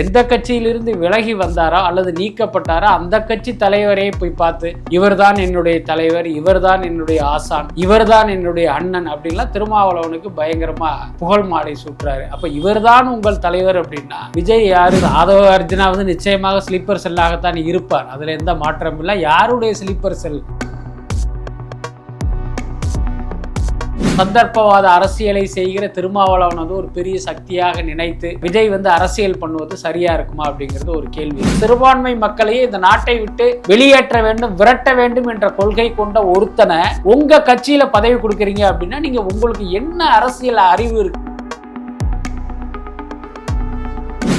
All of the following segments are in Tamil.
எந்த கட்சியிலிருந்து விலகி வந்தாரோ அல்லது நீக்கப்பட்டாரோ அந்த கட்சி தலைவரே போய் பார்த்து இவர்தான் என்னுடைய தலைவர் இவர்தான் என்னுடைய ஆசான் இவர்தான் என்னுடைய அண்ணன் அப்படின்லாம் திருமாவளவனுக்கு பயங்கரமா புகழ் மாலை சூட்டுறாரு. அப்ப இவர்தான் உங்கள் தலைவர் அப்படின்னா விஜய் யாரு? ஆதவ அர்ஜுனா வந்து நிச்சயமாக ஸ்லீப்பர் செல்லாகத்தான் இருப்பார். அதுல எந்த மாற்றமும் இல்லை. யாருடைய ஸ்லீப்பர் செல்? சந்தர்ப்பவாத அரசியலை செய்கிற திருமாவளவன் வந்து ஒரு பெரிய சக்தியாக நினைத்து விஜய் வந்து அரசியல் பண்ணுவது சரியா இருக்குமா அப்படிங்கிறது ஒரு கேள்வி. சிறுபான்மை மக்களையே இந்த நாட்டை விட்டு வெளியேற்ற வேண்டும் விரட்ட வேண்டும் என்ற கொள்கை கொண்ட ஒருத்தனை உங்க கட்சியில பதவி கொடுக்குறீங்க அப்படின்னா நீங்க உங்களுக்கு என்ன அரசியல் அறிவு இருக்கு?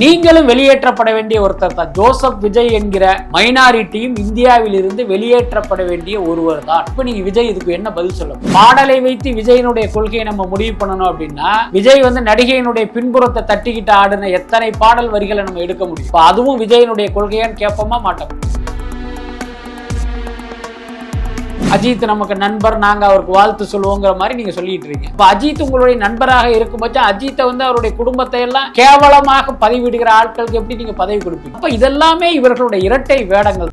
நீங்களும் வெளியேற்றப்பட வேண்டிய ஒருத்தர் தான். ஜோசப் விஜய் என்கிற மைனாரிட்டியும் இந்தியாவில் இருந்து வெளியேற்றப்பட வேண்டிய ஒருவர் தான். இப்ப நீங்க விஜய் இதுக்கு என்ன பதில் சொல்ல பாடலை வைத்து விஜயனுடைய கொள்கையை நம்ம முடிவு பண்ணணும் அப்படின்னா விஜய் வந்து நடிகையினுடைய பின்புறத்தை தட்டிக்கிட்டு ஆடின எத்தனை பாடல் வரிகளை நம்ம எடுக்க முடியும்? அதுவும் விஜயனுடைய கொள்கையான்னு கேட்போமா மாட்டோம்? அஜித் நமக்கு நண்பர் நாங்க அவருக்கு வாழ்த்து சொல்லுவோங்கிற மாதிரி நீங்க சொல்லிட்டு இருக்கீங்க. இப்ப அஜித் உங்களுடைய நண்பராக இருக்கும் பட்சம் அஜித்தை வந்து அவருடைய குடும்பத்தை எல்லாம் கேவலமாக பதிவிடுகிற ஆட்களுக்கு எப்படி நீங்க பதவி கொடுப்பீங்க? அப்போ இதெல்லாமே இவர்களுடைய இரட்டை வேடங்கள்.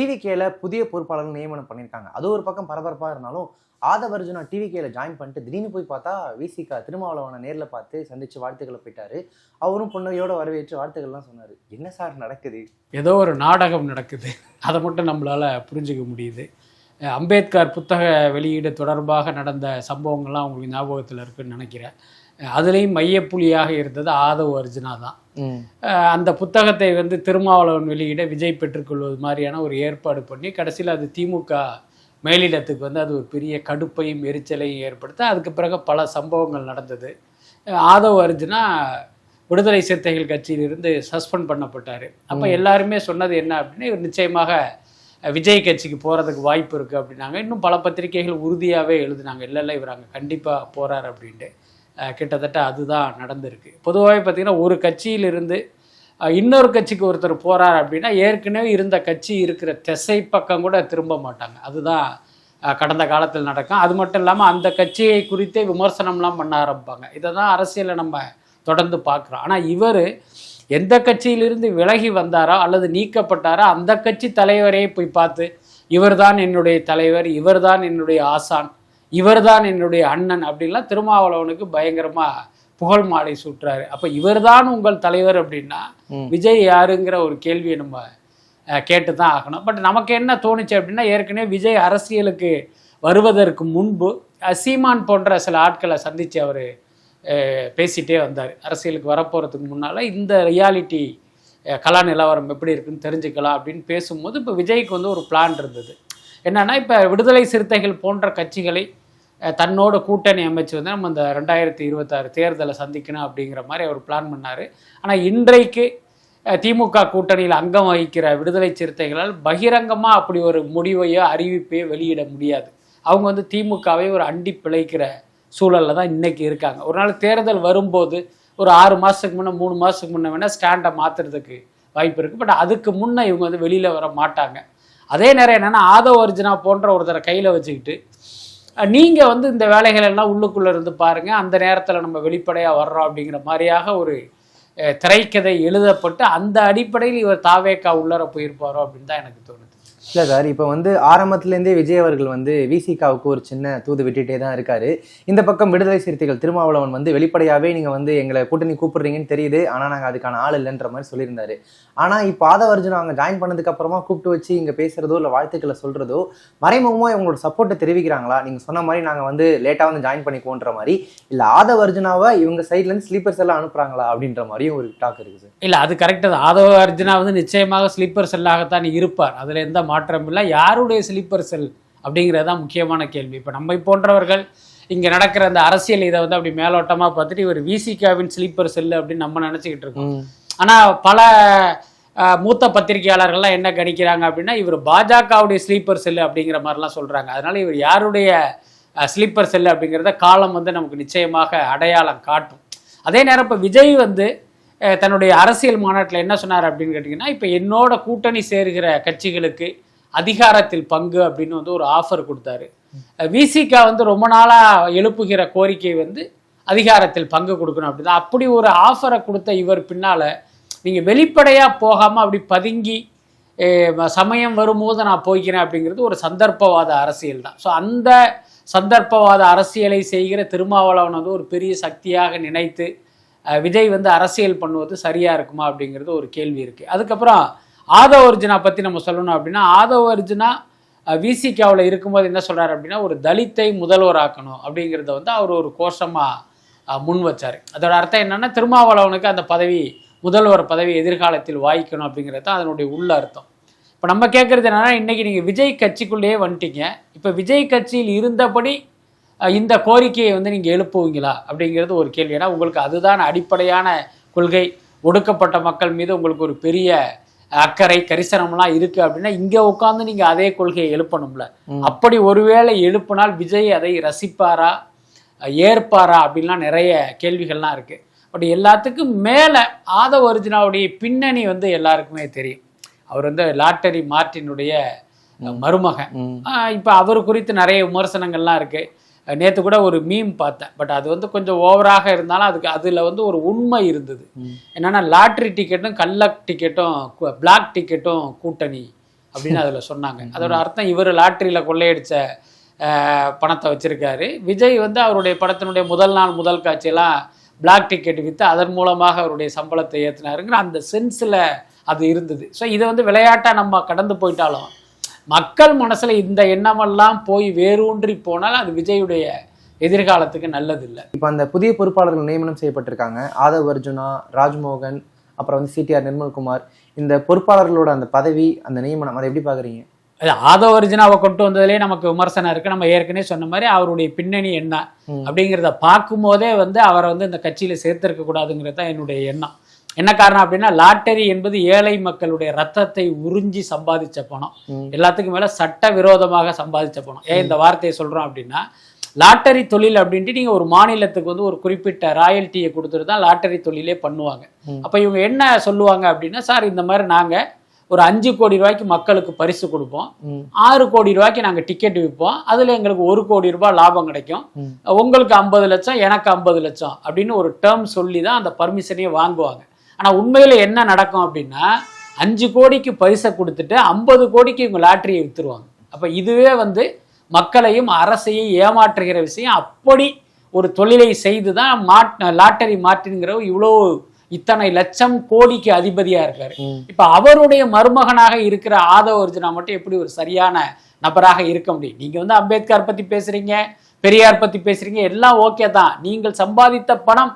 டிவிகேல புதிய பொறுப்பாளர்கள் நியமனம் பண்ணியிருக்காங்க அது ஒரு பக்கம் பரபரப்பாக இருந்தாலும் ஆதவர்ஜுனா டிவிகேல ஜாயின் பண்ணிட்டு திடீர்னு போய் பார்த்தா விசிகா திருமாவளவனை நேரில் பார்த்து சந்திச்சு வாழ்த்துக்களை போயிட்டாரு. அவரும் பொண்ணையோட வரவேற்று வாழ்த்துக்கள்லாம் சொன்னார். என்ன சார் நடக்குது? ஏதோ ஒரு நாடகம் நடக்குது. அதை மட்டும் நம்மளால் புரிஞ்சுக்க முடியுது. அம்பேத்கர் புத்தக வெளியீடு தொடர்பாக நடந்த சம்பவங்கள்லாம் உங்களுக்கு ஞாபகத்தில் இருக்குன்னு நினைக்கிறேன். அதுலேயும் மையப்புள்ளியாக இருந்தது ஆதவ் அர்ஜுனா தான். அந்த புத்தகத்தை வந்து திருமாவளவன் வெளியிட விஜய் பெற்றுக்கொள்வது மாதிரியான ஒரு ஏற்பாடு பண்ணி கடைசியில் அது திமுக மேலிடத்துக்கு வந்து அது ஒரு பெரிய கடுப்பையும் எரிச்சலையும் ஏற்படுத்த அதுக்கு பிறகு பல சம்பவங்கள் நடந்தது. ஆதவ் அர்ஜுனா விடுதலை சிறுத்தைகள் கட்சியிலிருந்து சஸ்பெண்ட் பண்ணப்பட்டார். அப்போ எல்லாருமே சொன்னது என்ன அப்படின்னா நிச்சயமாக விஜய் கட்சிக்கு போகிறதுக்கு வாய்ப்பு இருக்குது அப்படின்னாங்க. இன்னும் பல பத்திரிகைகள் உறுதியாகவே எழுதுனாங்க. இல்லை இல்லை இவர் அங்கே கண்டிப்பாக போகிறார் அப்படின்ட்டு. கிட்டத்தட்ட அதுதான் நடந்திருக்கு. பொதுவாகவே பார்த்திங்கன்னா ஒரு கட்சியிலிருந்து இன்னொரு கட்சிக்கு ஒருத்தர் போகிறார் அப்படின்னா ஏற்கனவே இருந்த கட்சி இருக்கிற திசை பக்கம் கூட திரும்ப மாட்டாங்க. அதுதான் கடந்த காலத்தில் நடக்கும். அது மட்டும் இல்லாமல் அந்த கட்சியை குறித்தே விமர்சனம்லாம் பண்ண ஆரம்பிப்பாங்க. இதை தான் அரசியலை நம்ம தொடர்ந்து பார்க்குறோம். ஆனால் இவர் எந்த கட்சியிலிருந்து விலகி வந்தாரோ அல்லது நீக்கப்பட்டாரோ அந்த கட்சி தலைவரையே போய் பார்த்து இவர்தான் என்னுடைய தலைவர் இவர்தான் என்னுடைய ஆசான் இவர்தான் என்னுடைய அண்ணன் அப்படின்லாம் திருமாவளவனுக்கு பயங்கரமா புகழ் மாலை சூட்டுறாரு. அப்ப இவர்தான் உங்கள் தலைவர் அப்படின்னா. விஜய் யாருங்கிற ஒரு கேள்வியை நம்ம கேட்டு தான் ஆகணும். பட் நமக்கு என்ன தோணுச்சு அப்படின்னா ஏற்கனவே விஜய் அரசியலுக்கு வருவதற்கு முன்பு சீமான் போன்ற சில ஆட்களை சந்திச்சு அவர் பேசிட்டே வந்தார். அரசியலுக்கு வரப்போகிறதுக்கு முன்னால் இந்த ரியாலிட்டி கலா நிலவரம் எப்படி இருக்குன்னு தெரிஞ்சுக்கலாம் அப்படின்னு பேசும்போது இப்போ விஜய்க்கு வந்து ஒரு பிளான் இருந்தது. என்னன்னா இப்போ விடுதலை சிறுத்தைகள் போன்ற கட்சிகளை தன்னோட கூட்டணி அமைச்சு வந்து நம்ம இந்த ரெண்டாயிரத்தி இருபத்தாறு தேர்தலை சந்திக்கணும் அப்படிங்கிற மாதிரி அவர் பிளான் பண்ணார். ஆனால் இன்றைக்கு திமுக கூட்டணியில் அங்கம் வகிக்கிற விடுதலை சிறுத்தைகளால் பகிரங்கமாக அப்படி ஒரு முடிவையோ அறிவிப்பையோ வெளியிட முடியாது. அவங்க வந்து திமுகவை ஒரு அண்டி பிழைக்கிற சூழலில் தான் இன்னைக்கு இருக்காங்க. ஒரு நாள் தேர்தல் வரும்போது ஒரு ஆறு மாதத்துக்கு முன்னே மூணு மாதத்துக்கு முன்னே வேணால் ஸ்டாண்டை மாற்றுறதுக்கு வாய்ப்பு இருக்குது பட் அதுக்கு முன்னே இவங்க வந்து வெளியில் வர மாட்டாங்க. அதே நேரம் என்னென்னா ஆதவ அர்ஜுனா போன்ற ஒருத்தரை கையில் வச்சுக்கிட்டு நீங்கள் வந்து இந்த வேலைகள் எல்லாம் உள்ளுக்குள்ளே இருந்து பாருங்கள் அந்த நேரத்தில் நம்ம வெளிப்படையாக வர்றோம் அப்படிங்கிற மாதிரியாக ஒரு திரைக்கதை எழுதப்பட்டு அந்த அடிப்படையில் இவர் தாவேக்கா உள்ளர போயிருப்பாரோ அப்படின்னு தான் எனக்கு தோணுது. இல்லை சார் இப்போ வந்து ஆரம்பத்துலேருந்தே விஜய் அவர்கள் வந்து விசிகாவுக்கு ஒரு சின்ன தூது விட்டுட்டே தான் இருக்காரு. இந்த பக்கம் விடுதலை சிறுத்தைகள் திருமாவளவன் வந்து வெளிப்படையாகவே நீங்கள் வந்து எங்களை கூட்டணி கூப்பிடுறீங்கன்னு தெரியுது. ஆனால் நாங்கள் அதுக்கான ஆள் இல்லைன்ற மாதிரி சொல்லியிருந்தாரு. ஆனால் இப்போ ஆதவர்ஜுன் அவங்க ஜாயின் பண்ணதுக்கு அப்புறமா கூப்பிட்டு வச்சு இங்கே பேசுறதோ இல்லை வாழ்த்துக்களை சொல்றதோ மறைமுகமாக இவங்களோட சப்போர்ட்டை தெரிவிக்கிறாங்களா? நீங்கள் சொன்ன மாதிரி நாங்கள் வந்து லேட்டாக வந்து ஜாயின் பண்ணிக்குவோன்ற மாதிரி. இல்லை ஆதவர்ஜுனாவை இவங்க சைட்லேருந்து ஸ்லீப்பர்ஸ் எல்லாம் அனுப்புறாங்களா? அப்படின்ற மாதிரியும் ஒரு டாக் இருக்குது இல்லை அது கரெக்டாக ஆதவ அர்ஜுனா வந்து நிச்சயமாக ஸ்லீப்பர் செல்லாகத்தான் இருப்பார். அதில் எந்த மாற்றமும் இல்லை. யாருடைய ஸ்லீப்பர் செல் அப்படிங்கிறது தான் முக்கியமான கேள்வி. இப்போ நம்மை போன்றவர்கள் இங்கே நடக்கிற அந்த அரசியல் இதை வந்து அப்படி மேலோட்டமாக பார்த்துட்டு இவர் விசிகாவின் ஸ்லீப்பர் செல் அப்படின்னு நம்ம நினச்சிக்கிட்டு இருக்கோம். ஆனால் பல மூத்த பத்திரிகையாளர்கள்லாம் என்ன கணிக்கிறாங்க அப்படின்னா இவர் பாஜகவுடைய ஸ்லீப்பர் செல்லு அப்படிங்கிற மாதிரிலாம் சொல்கிறாங்க அதனால இவர் யாருடைய ஸ்லீப்பர் செல்லு அப்படிங்கிறத காலம் வந்து நமக்கு நிச்சயமாக அடையாளம் காட்டும். அதே நேரம் இப்போ விஜய் வந்து தன்னுடைய அரசியல் மாநாட்டில் என்ன சொன்னார் அப்படின்னு கேட்டிங்கன்னா இப்போ என்னோட கூட்டணி சேருகிற கட்சிகளுக்கு அதிகாரத்தில் பங்கு அப்படின்னு வந்து ஒரு ஆஃபர் கொடுத்தாரு. விசிகா வந்து ரொம்ப நாளாக எழுப்புகிற கோரிக்கை வந்து அதிகாரத்தில் பங்கு கொடுக்கணும் அப்படிதான் அப்படி ஒரு ஆஃபரை கொடுத்த இவர் பின்னால் நீங்கள் வெளிப்படையாக போகாமல் அப்படி பதுங்கி சமயம் வரும்போது நான் போய்க்கிறேன் அப்படிங்கிறது ஒரு சந்தர்ப்பவாத அரசியல் தான். ஸோ அந்த சந்தர்ப்பவாத அரசியலை செய்கிற திருமாவளவன் வந்து ஒரு பெரிய சக்தியாக நினைத்து விஜய் வந்து அரசியல் பண்ணுவது சரியாக இருக்குமா அப்படிங்கிறது ஒரு கேள்வி இருக்குது அதுக்கப்புறம் ஆதவ அர்ஜுனா பற்றி நம்ம சொல்லணும் அப்படின்னா ஆதவ அர்ஜுனா விசிகாவில் இருக்கும்போது என்ன சொல்கிறார் அப்படின்னா ஒரு தலித்தை முதல்வராக்கணும் அப்படிங்கிறத வந்து அவர் ஒரு கோஷமாக முன் வச்சார். அதோட அர்த்தம் என்னென்னா திருமாவளவனுக்கு அந்த பதவி முதல்வர் பதவி எதிர்காலத்தில் வாய்க்கணும் அப்படிங்கிறது தான் அதனுடைய உள்ள அர்த்தம். இப்போ நம்ம கேட்குறது என்னென்னா இன்றைக்கி நீங்கள் விஜய் கட்சிக்குள்ளேயே வந்துட்டீங்க. இப்போ விஜய் கட்சியில் இருந்தபடி இந்த கோரிக்கையை வந்து நீங்கள் எழுப்புவீங்களா அப்படிங்கிறது ஒரு கேள்வி. ஏன்னா உங்களுக்கு அதுதான் அடிப்படையான கொள்கை. ஒடுக்கப்பட்ட மக்கள் மீது உங்களுக்கு ஒரு பெரிய அக்கறை கரிசனம்லாம் இருக்கு அப்படின்னா இங்க உட்காந்து நீங்க அதே கொள்கையை எழுப்பணும்ல. அப்படி ஒருவேளை எழுப்பினால் விஜய் அதை ரசிப்பாரா ஏற்பாரா அப்படின்லாம் நிறைய கேள்விகள்லாம் இருக்கு. பட் எல்லாத்துக்கும் மேல ஆதவ அர்ஜுனாவுடைய பின்னணி வந்து எல்லாருக்குமே தெரியும். அவர் வந்து லாட்டரி மார்ட்டினுடைய மருமகன். இப்ப அவர் குறித்து நிறைய விமர்சனங்கள்லாம் இருக்கு. நேத்து கூட ஒரு மீம் பார்த்தேன். பட் அது வந்து கொஞ்சம் ஓவராக இருந்தாலும் அதுக்கு அதுல வந்து ஒரு உண்மை இருந்தது. என்னன்னா லாட்ரி டிக்கெட்டும் கள்ள டிக்கெட்டும் பிளாக் டிக்கெட்டும் கூட்டணி அப்படின்னு அதுல சொன்னாங்க. அதோட அர்த்தம் இவர் லாட்டரியில கொள்ளையடிச்ச அஹ், பணத்தை வச்சிருக்காரு. விஜய் வந்து அவருடைய படத்தினுடைய முதல் நாள் முதல் காட்சியெல்லாம் பிளாக் டிக்கெட் விற்று அதன் மூலமாக அவருடைய சம்பளத்தை ஏற்றினாருங்கிற அந்த சென்ஸில் அது இருந்தது. ஸோ இதை வந்து விளையாட்டாக நம்ம கடந்து போயிட்டாலும் மக்கள் மனசுல இந்த எண்ணமெல்லாம் போய் வேரூன்றி போனால் அது விஜயுடைய எதிர்காலத்துக்கு நல்லதில்லை. இப்போ அந்த புதிய பொறுப்பாளர்கள் நியமனம் செய்யப்பட்டிருக்காங்க. ஆதவ் அர்ஜுனா ராஜ்மோகன் அப்புறம் வந்து சிடிஆர் நிர்மல்குமார். இந்த பொறுப்பாளர்களோட அந்த பதவி அந்த நியமனம் அதை எப்படி பாக்குறீங்க? அது ஆதவ அர்ஜுனாவை கொண்டு வந்ததுலேயே நமக்கு விமர்சனம் இருக்கு. நம்ம ஏற்கனவே சொன்ன மாதிரி அவருடைய பின்னணி என்ன. அப்படிங்கிறத பார்க்கும்போதே வந்து அவரை வந்து இந்த கட்சியில சேர்த்திருக்க கூடாதுங்கிறது தான் என்னுடைய எண்ணம். என்ன காரணம் அப்படின்னா லாட்டரி என்பது ஏழை மக்களுடைய ரத்தத்தை உறிஞ்சி சம்பாதிச்ச பணம். எல்லாத்துக்கும் மேல சட்ட விரோதமாக சம்பாதிச்ச பணம் ஏன் இந்த வார்த்தையை சொல்றோம் அப்படின்னா லாட்டரி தொழில் அப்படின்ட்டு நீங்க ஒரு மாநிலத்துக்கு வந்து ஒரு குறிப்பிட்ட ராயல்ட்டியை கொடுத்துட்டு தான் லாட்டரி தொழிலே பண்ணுவாங்க. அப்ப இவங்க என்ன சொல்லுவாங்க அப்படின்னா சார் இந்த மாதிரி நாங்க ஒரு அஞ்சு கோடி ரூபாய்க்கு மக்களுக்கு பரிசு கொடுப்போம். ஆறு கோடி ரூபாய்க்கு நாங்கள் டிக்கெட் விற்போம் அதில் எங்களுக்கு ஒரு கோடி ரூபாய் லாபம் கிடைக்கும். உங்களுக்கு ஐம்பது லட்சம் எனக்கு ஐம்பது லட்சம் அப்படின்னு ஒரு டேர்ம் சொல்லி தான் அந்த பர்மிஷனையே வாங்குவாங்க ஆனால் உண்மையில் என்ன நடக்கும் அப்படின்னா அஞ்சு கோடிக்கு பரிசை கொடுத்துட்டு ஐம்பது கோடிக்கு இவங்க லாட்டரியை விற்றுருவாங்க அப்போ இதுவே வந்து மக்களையும் அரசையும் ஏமாற்றுகிற விஷயம். அப்படி ஒரு தொழிலை செய்து தான் மாட் லாட்டரி மாற்றிங்கிற இவ்வளோ இத்தனை லட்சம் கோடிக்கு அதிபதியாக இருக்காரு. இப்ப அவருடைய மருமகனாக இருக்கிற ஆதவ அர்ஜுனா மட்டும் எப்படி ஒரு சரியான நபராக இருக்க முடியும்? நீங்க வந்து அம்பேத்கர் பத்தி பேசுறீங்க பெரியார் பத்தி பேசுறீங்க எல்லாம் ஓகே தான். நீங்கள் சம்பாதித்த பணம்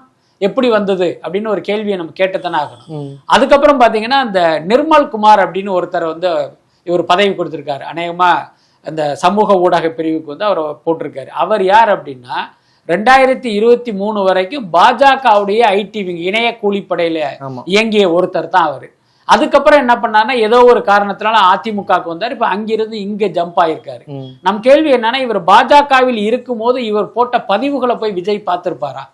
எப்படி வந்தது அப்படின்னு ஒரு கேள்வியை நம்ம கேட்டுத்தானே ஆகணும். அதுக்கப்புறம் பாத்தீங்கன்னா இந்த நிர்மல் குமார் அப்படின்னு ஒருத்தர் வந்து இவர் பதவி கொடுத்திருக்காரு. அநேகமா அந்த சமூக ஊடக பிரிவுக்கு வந்து அவர் போட்டிருக்காரு. அவர் யார் அப்படின்னா ரெண்டாயிரத்தி இருபத்தி மூணு வரைக்கும் பாஜகவுடைய ஐடி விங் இணைய கூலிப்படையில இயங்கிய ஒருத்தர் தான் அவர். அதுக்கப்புறம் என்ன பண்ணாருன்னா ஏதோ ஒரு காரணத்தினால அதிமுகவுக்கு வந்தார். இப்ப அங்கிருந்து இங்க ஜம்ப் ஆயிருக்காரு. நம் கேள்வி என்னன்னா இவர் பாஜகவில் இருக்கும்போது இவர் போட்ட பதிவுகளை போய் விஜய் பார்த்திருப்பாரா.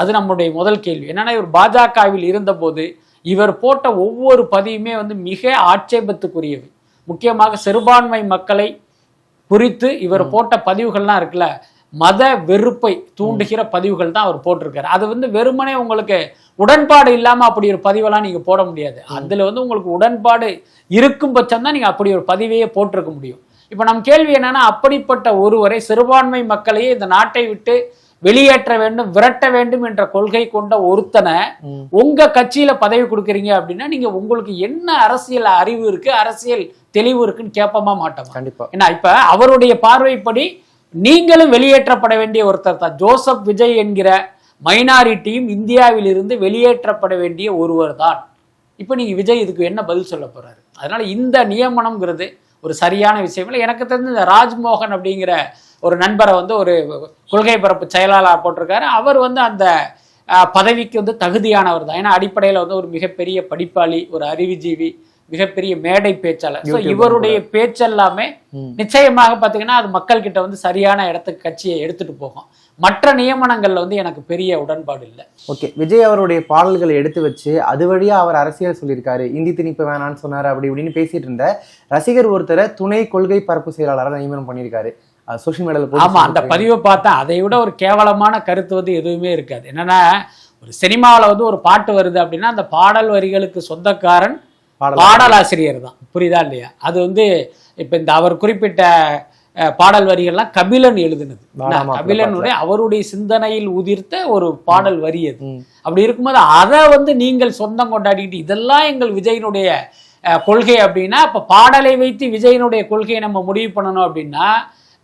அது நம்முடைய முதல் கேள்வி. என்னன்னா இவர் பாஜகவில் இருந்தபோது இவர் போட்ட ஒவ்வொரு பதிவுமே வந்து மிக ஆட்சேபத்துக்குரியவை. முக்கியமாக சிறுபான்மை மக்களை குறித்து இவர் போட்ட பதிவுகள்லாம் இருக்குல்ல மத வெறுப்பை தூண்டுகிற பதிவுகள் தான் அவர் போட்டிருக்காரு. அது வந்து வெறுமனே உங்களுக்கு உடன்பாடு இல்லாம அப்படி ஒரு பதிவெல்லாம் நீங்க போட முடியாது. அதுல வந்து உங்களுக்கு உடன்பாடு இருக்கும் பட்சம் தான் நீங்க அப்படி ஒரு பதிவையே போட்டிருக்க முடியும். இப்ப நம் கேள்வி என்னன்னா அப்படிப்பட்ட ஒருவரை சிறுபான்மை மக்களையே இந்த நாட்டை விட்டு வெளியேற்ற வேண்டும் விரட்ட வேண்டும் என்ற கொள்கை கொண்ட ஒருத்தனை. உங்க கட்சியில பதவி கொடுக்குறீங்க அப்படின்னா நீங்க உங்களுக்கு என்ன அரசியல் அறிவு இருக்கு அரசியல் தெளிவு இருக்குன்னு கேட்பமா மாட்டோமா? கண்டிப்பா. ஏன்னா இப்ப அவருடைய பார்வைப்படி நீங்களும் வெளியேற்றப்பட வேண்டிய ஒருத்தர் தான். ஜோசப் விஜய் என்கிற மைனாரிட்டியும் இந்தியாவில் இருந்து வெளியேற்றப்பட வேண்டிய ஒருவர் தான். இப்போ நீங்கள் விஜய் இதுக்கு என்ன பதில் சொல்ல போகிறாரு அதனால் இந்த நியமனம்ங்கிறது ஒரு சரியான விஷயம் இல்லை. எனக்கு தெரிஞ்ச இந்த ராஜ்மோகன் அப்படிங்கிற ஒரு நண்பரை வந்து ஒரு கொள்கை பரப்பு செயலாளர் போட்டிருக்காரு. அவர் வந்து அந்த பதவிக்கு வந்து தகுதியானவர் தான். ஏன்னா அடிப்படையில் வந்து ஒரு மிகப்பெரிய படிப்பாளி ஒரு அறிவுஜீவி மிகப்பெரிய மேடை பேச்சாளர். ஸோ இவருடைய பேச்செல்லாமே. நிச்சயமாக பார்த்தீங்கன்னா அது மக்கள் கிட்ட வந்து சரியான இடத்துக்கு கட்சியை எடுத்துட்டு போகும். மற்ற நியமனங்கள்ல வந்து எனக்கு பெரிய உடன்பாடு இல்லை. ஓகே விஜய் அவருடைய பாடல்களை எடுத்து வச்சு அது வழியா அவர் அரசியல் சொல்லியிருக்காரு. இந்தி திணிப்பு வேணான்னு சொன்னாரு அப்படி இப்படின்னு பேசிட்டு இருந்த ரசிகர் ஒருத்தரை துணை கொள்கை பரப்பு செயலாளராக நியமனம் பண்ணியிருக்காரு. சோஷியல் மீடியால ஆமா அந்த பதிவை பார்த்தா அதை விட ஒரு கேவலமான கருத்து வந்து எதுவுமே இருக்காது. என்னன்னா ஒரு சினிமாவில் வந்து ஒரு பாட்டு வருது அப்படின்னா அந்த பாடல் வரிகளுக்கு சொந்தக்காரன் பாடலாசிரியர். தான் புரியுதா இல்லையா? அது வந்து இப்ப இந்த அவர் குறிப்பிட்ட பாடல் வரிகள்லாம் கபிலன் எழுதுனது. கபிலனுடைய அவருடைய சிந்தனையில் உதிர்த்த ஒரு பாடல் வரி அது. அப்படி இருக்கும்போது அதை வந்து நீங்கள் சொந்தம் கொண்டாடிட்டு இதெல்லாம் எங்கள் விஜயனுடைய கொள்கை அப்படின்னா அப்ப பாடலை வைத்து விஜயனுடைய கொள்கையை நம்ம முடிவு பண்ணணும் அப்படின்னா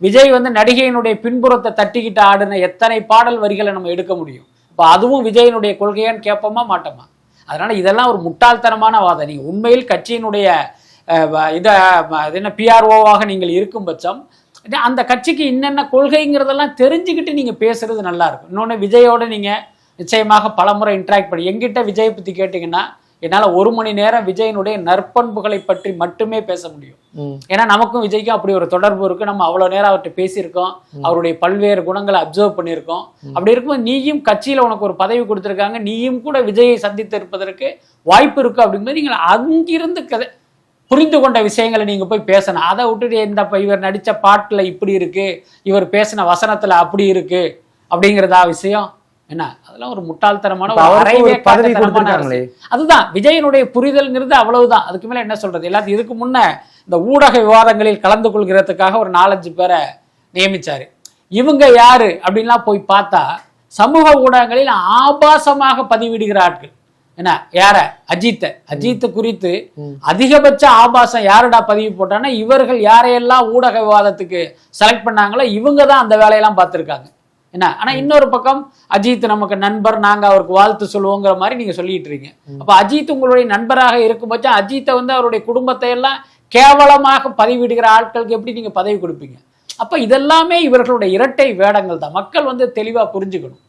விஜய் வந்து நடிகையினுடைய பின்புறத்தை தட்டிக்கிட்டு ஆடின எத்தனை பாடல் வரிகளை நம்ம எடுக்க முடியும்? இப்போ அதுவும் விஜயனுடைய கொள்கையான்னு கேட்போமா மாட்டோமா? அதனால இதெல்லாம் ஒரு முட்டாள்தனமான வாதம். நீங்கள் உண்மையில் கட்சியினுடைய இதை இது என்ன பிஆர்ஓவாக நீங்கள் இருக்கும் பட்சம் அந்த கட்சிக்கு என்னென்ன கொள்கைங்கிறதெல்லாம் தெரிஞ்சுக்கிட்டு நீங்கள் பேசுறது நல்லா இருக்கும். இன்னொன்று விஜயோட நீங்கள் நிச்சயமாக பலமுறை இன்ட்ராக்ட் பண்ணி எங்கிட்ட விஜய் பற்றி கேட்டிங்கன்னா என்னால் ஒரு மணி நேரம் விஜயனுடைய நற்பண்புகளை பற்றி மட்டுமே பேச முடியும். ஏன்னா நமக்கும் விஜய்க்கும் அப்படி ஒரு தொடர்பு இருக்கு. நம்ம அவ்வளோ நேரம் அவர்கிட்ட பேசியிருக்கோம். அவருடைய பல்வேறு குணங்களை அப்சர்வ் பண்ணியிருக்கோம். அப்படி இருக்கும்போது நீயும் கட்சியில் உனக்கு ஒரு பதவி கொடுத்துருக்காங்க. நீயும் கூட விஜயை சந்தித்து இருப்பதற்கு வாய்ப்பு இருக்கு அப்படிங்கும்போது நீங்கள் அங்கிருந்து கதை புரிந்து கொண்ட விஷயங்களை நீங்க போய் பேசணும். அதை விட்டுட்டு இந்த இவர் நடிச்ச பாட்டுல இப்படி இருக்கு. இவர் பேசின வசனத்துல அப்படி இருக்கு அப்படிங்கிறதா விஷயம். என்ன? அதெல்லாம் ஒரு முட்டாள்தனமான. அதுதான் விஜயனுடைய புரிதல்ங்கிறது அவ்வளவுதான். அதுக்கு மேல என்ன சொல்றது? எல்லாத்தையும் இதுக்கு முன்ன இந்த ஊடக விவாதங்களில் கலந்து கொள்கிறதுக்காக ஒரு நாலஞ்சு பேரை நியமிச்சாரு. இவங்க யாரு அப்படின்லாம் போய் பார்த்தா சமூக ஊடகங்களில் ஆபாசமாக பதிவிடுகிற ஆட்கள். என்ன? யார? அஜித்தை. அஜித் குறித்து அதிகபட்ச ஆபாசம் யாருடா பதிவு போட்டான்னா இவர்கள் யாரையெல்லாம் ஊடக விவாதத்துக்கு செலக்ட் பண்ணாங்களோ இவங்க தான் அந்த வேலையெல்லாம் பார்த்துருக்காங்க. என்ன? ஆனா இன்னொரு பக்கம் அஜித் நமக்கு நண்பர் நாங்க அவருக்கு வாழ்த்து சொல்லுவோங்கிற மாதிரி நீங்க சொல்லிட்டு இருக்கீங்க. அப்ப அஜித் உங்களுடைய நண்பராக இருக்கும் பட்சம் அஜித்தை வந்து அவருடைய குடும்பத்தை எல்லாம் கேவலமாக பதிவிடுகிற ஆட்களுக்கு எப்படி நீங்க பதவி கொடுப்பீங்க? அப்ப இதெல்லாமே இவர்களுடைய இரட்டை வேடங்கள் தான் மக்கள் வந்து தெளிவா புரிஞ்சுக்கணும்.